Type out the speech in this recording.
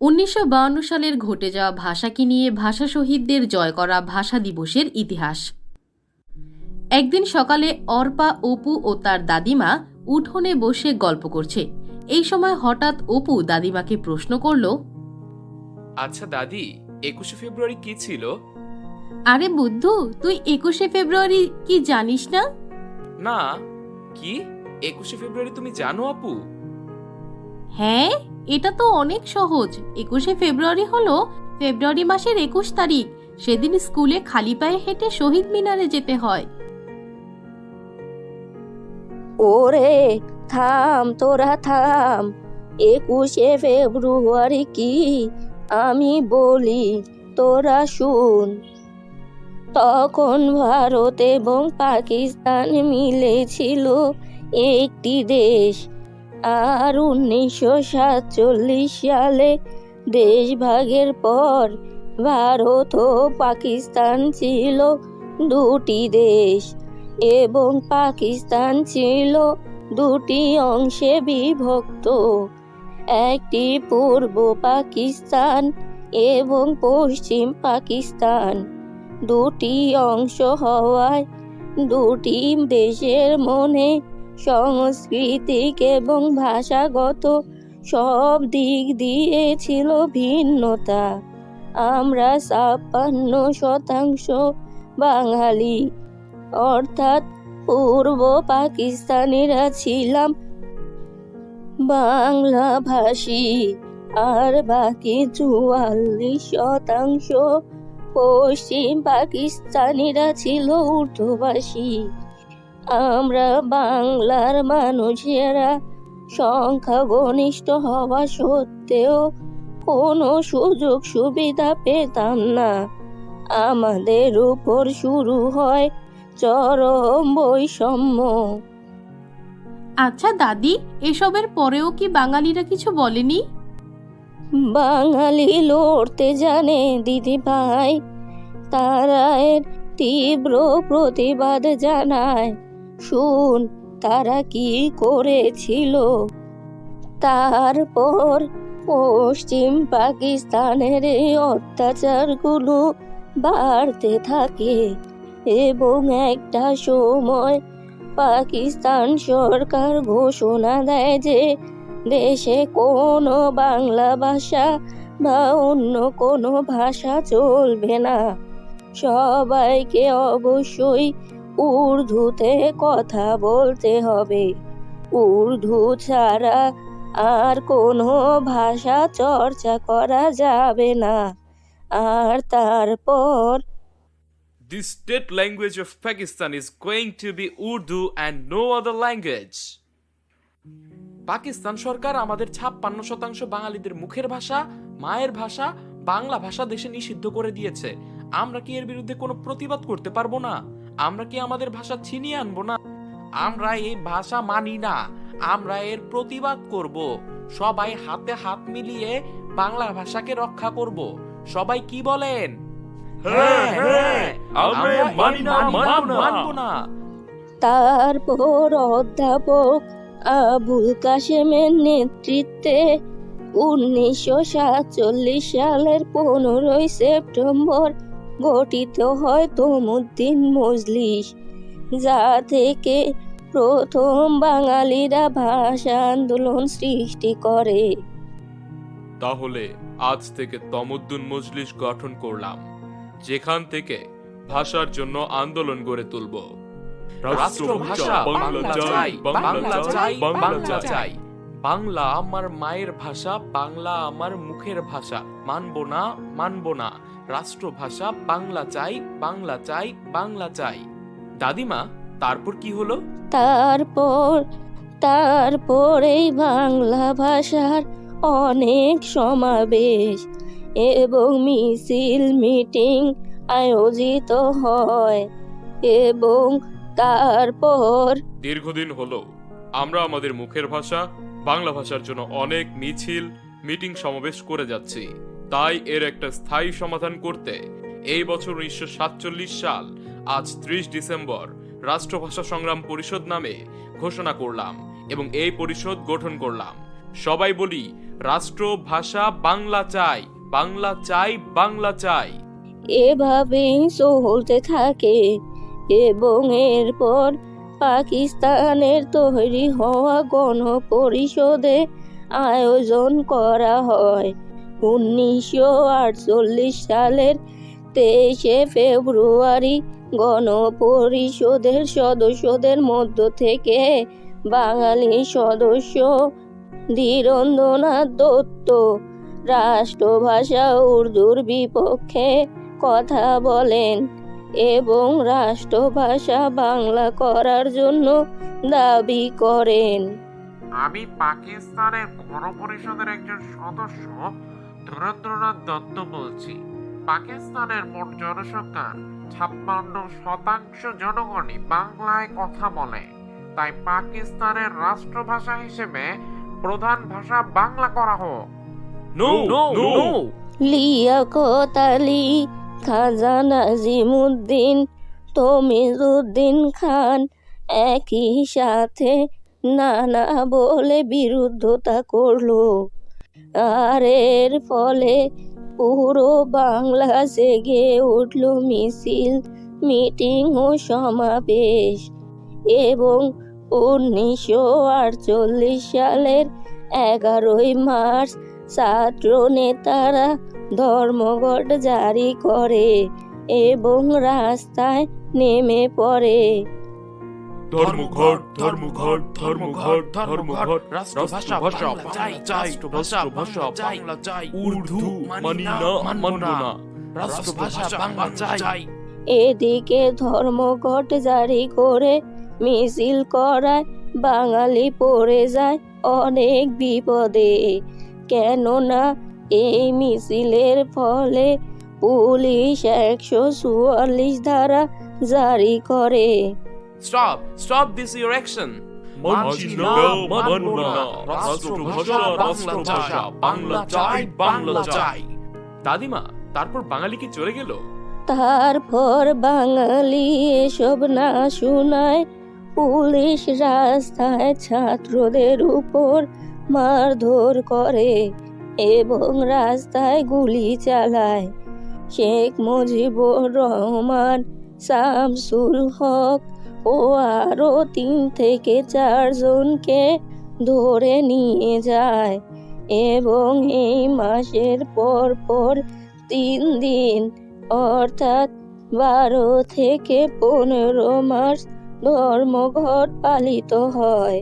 উনিশশো সালের ঘটে যাওয়া ভাষাকে নিয়ে ভাষা শহীদদের জয় করা ভাষা দিবসের ইতিহাস। একদিন সকালে অর্পা অপু ও তার দাদিমা উঠোনে বসে গল্প করছে। এই সময় হঠাৎ অপু দাদিমাকে প্রশ্ন করল আচ্ছা দাদি একুশে ফেব্রুয়ারি কি ছিল? আরে বুদ্ধু তুই একুশে ফেব্রুয়ারি কি জানিস না? না কি? একুশে ফেব্রুয়ারি তুমি জানো আপু? হ্যাঁ এটা তো অনেক সহজ। একুশে ফেব্রুয়ারি হলো ফেব্রুয়ারি মাসের একুশ তারিখ। সেদিন স্কুলে খালি পায়ে হেঁটে শহীদ মিনারে যেতে হয়। ওরে, থাম, তোরা থাম। একুশে ফেব্রুয়ারি কি আমি বলি, তোরা শুন। তখন ভারত এবং পাকিস্তান মিলেছিল একটি দেশ। আর উনিশশো সাতচল্লিশ সালে দেশ ভাগের পর ভারত ও পাকিস্তান ছিল দুটি দেশ এবং পাকিস্তান ছিল দুটি অংশে বিভক্ত। একটি পূর্ব পাকিস্তান এবং পশ্চিম পাকিস্তান। দুটি অংশ হওয়ায় দুটি দেশের মনে সাংস্কৃতিক এবং ভাষাগত সব দিক দিয়ে ছিল ভিন্নতা। আমরা ছাপ্পান্ন শতাংশ বাঙালি। অর্থাৎ পূর্ব পাকিস্তানিরা ছিলাম বাংলাভাষী। আর বাকি চুয়াল্লিশ শতাংশ পশ্চিম পাকিস্তানিরা ছিল উর্দুভাষী আমরা বাংলার মানুষেরা সংখ্যাগরিষ্ঠ হওয়া সত্ত্বেও কোনো সুযোগ সুবিধা পেতাম না। আমাদের উপর শুরু হয় চরম বৈষম্য। আচ্ছা দাদি এসবের পরেও কি বাঙালিরা কিছু বলেনি? বাঙালি লড়তে জানে দিদি ভাই তারা এর তীব্র প্রতিবাদ জানায়। শুন, তারা কি করেছিল? তারপর পশ্চিম পাকিস্তানের এই অত্যাচারগুলো বাড়তে থাকে এবং একটা সময় পাকিস্তান সরকার ঘোষণা দেয় যে দেশে কোনো বাংলা ভাষা বা অন্য কোনো ভাষা চলবে না। সবাইকে অবশ্যই উর্দুতে কথা বলতে হবে। উর্দু ছাড়া আর কোনো ভাষা চর্চা করা যাবে না। আর তারপর The state language of Pakistan is going to be Urdu and no other language. Pakistan সরকার আমাদের ছাপ্পান্ন শতাংশ বাঙালিদের মুখের ভাষা, মায়ের ভাষা, বাংলা ভাষা দেশে নিষিদ্ধ করে দিয়েছে। আমরা কি এর বিরুদ্ধে কোনো প্রতিবাদ করতে পারব না? আমরা কি আমাদের ভাষা ছিনিয়ে আনব না? আমরা এই ভাষা মানি না। আমরা এর প্রতিবাদ করব। সবাই হাতে হাত মিলিয়ে বাংলা ভাষাকে রক্ষা করব। সবাই কি বলেন? হ্যাঁ হ্যাঁ আমরা মানি না। মানবো না। তারপর অধ্যাপক আবুল কাশেমের নেতৃত্বে উনিশশো সাতচল্লিশ সালের পনেরোই সেপ্টেম্বর গঠিত হয় তমুদ্দিন মজলিস যা থেকে প্রথম বাঙালিরা ভাষা আন্দোলন সৃষ্টি করে। তাহলে আজ থেকে তমদ্দুন মজলিস গঠন করলাম যেখান থেকে ভাষার জন্য আন্দোলন গড়ে তুলব। রাষ্ট্রভাষা বাংলা চাই বাংলা চাই বাংলা চাই বাংলা আমার মায়ের ভাষা বাংলা আমার মুখের ভাষা। মানব না মানব না। রাষ্ট্রভাষা বাংলা চাই বাংলা চাই বাংলা চাই। দাদিমা তারপর কি হলো? তারপর তারপর এই বাংলা ভাষার অনেক সমাবেশ এবং মিছিল মিটিং আয়োজিত হয় এবং তারপর দীর্ঘদিন হলো। আমরা আমাদের মুখের ভাষা বাংলা ভাষার জন্য অনেক মিছিল, মিটিং সমাবেশ করে যাচ্ছি। তাই এর একটা স্থায়ী সমাধান করতে এই বছর উনিশশো সাতচল্লিশ সাল, আজ ত্রিশ ডিসেম্বর, রাষ্ট্রভাষা সংগ্রাম পরিষদ নামে ঘোষণা করলাম এবং এই পরিষদ গঠন করলাম। সবাই বলি, রাষ্ট্র, ভাষা, বাংলা চাই বাংলা চাই বাংলা চাই। এভাবেই চলতে থাকে এবং এরপর পাকিস্তানের তৈরি হওয়া গণপরিষদে আয়োজন করা হয়। উনিশশো আটচল্লিশ সালের তেইশে ফেব্রুয়ারি গণপরিষদের সদস্যদের মধ্য থেকে বাঙালি সদস্য ধীরেন্দ্রনাথ দত্ত রাষ্ট্রভাষা উর্দুর বিপক্ষে কথা বলেন। এবং রাষ্ট্রভাষা বাংলা করার জন্য দাবি করেন। আমি পাকিস্তানের গণপরিষদের একজন সদস্য ধীরেন্দ্রনাথ দত্ত বলছি। পাকিস্তানের মোট জনসংখ্যার ছাপ্পান্ন শতাংশ জনগণই বাংলায় কথা বলে। তাই পাকিস্তানের রাষ্ট্রভাষা হিসেবে প্রধান ভাষা বাংলা করা হোক। No no no Liaquat Ali Khaja Nazimuddin Tamizuddin Khan একই সাথে নানা বলে বিরুদ্ধতা করল। আর এর ফলে পুরো বাংলা জেগে উঠল মিছিল, মিটিং ও সমাবেশ। এবং উনিশশো আটচল্লিশ সালের এগারোই মার্চ ছাত্র নেতারা ধর্মঘট জারি করে এবং রাস্তায় নেমে পড়ে। ধর্মঘট ধর্মঘট ধর্মঘট ধর্মঘট রাষ্ট্রভাষা ভাষা চাই চাই বাংলা চাই উর্দু মানি না মানব না রাষ্ট্রভাষা বাংলা চাই। এদিকে ধর্মঘট জারি করে মিছিল করায় বাঙালি পড়ে যায় অনেক বিপদে। কেননা এই মিছিলের ফলে পুলিশ একশো চুয়াল্লিশ ধারা জারি করে। Stop stop this your action মানছি না, মানব না। রাষ্ট্রভাষা, রাষ্ট্রভাষা, বাংলা চাই, বাংলা চাই। দাদিমা তারপর বাঙালি কি চলে গেল? তারপর বাঙালি এসব না শোনায় পুলিশ রাস্তায় ছাত্রদের উপর মারধর করে। এবং রাস্তায় গুলি চালায়। শেখ মুজিবুর রহমান, শামসুল হক ও আরও তিন থেকে চারজনকে ধরে নিয়ে যায় এবং এই মাসের পর পর তিন দিন, অর্থাৎ বারো থেকে পনেরো মাস ধর্মঘট পালিত হয়।